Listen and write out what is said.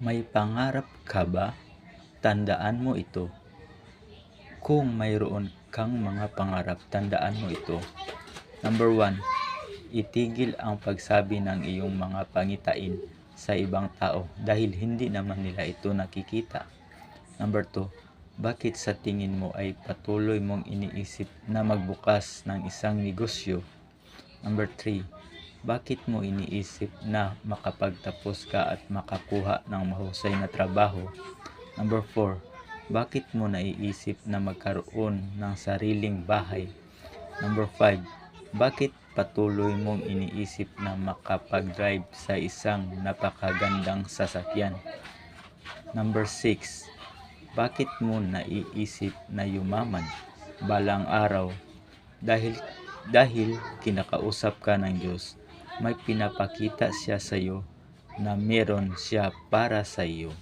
May pangarap ka ba? Tandaan mo ito. Kung mayroon kang mga pangarap, tandaan mo ito. Number 1. Itigil ang pagsabi ng iyong mga pangitain sa ibang tao dahil hindi naman nila ito nakikita. Number 2. Bakit sa tingin mo ay patuloy mong iniisip na magbukas ng isang negosyo? Number 3. Bakit mo iniisip na makapagtapos ka at makakuha ng mahusay na trabaho? Number 4. Bakit mo naiisip na magkaroon ng sariling bahay? Number 5. Bakit patuloy mong iniisip na makapag-drive sa isang napakagandang sasakyan? Number 6. Bakit mo naiisip na yumaman balang araw? Dahil dahil kinakausap ka ng Diyos, may pinapakita siya sa iyo na meron siya para sa iyo.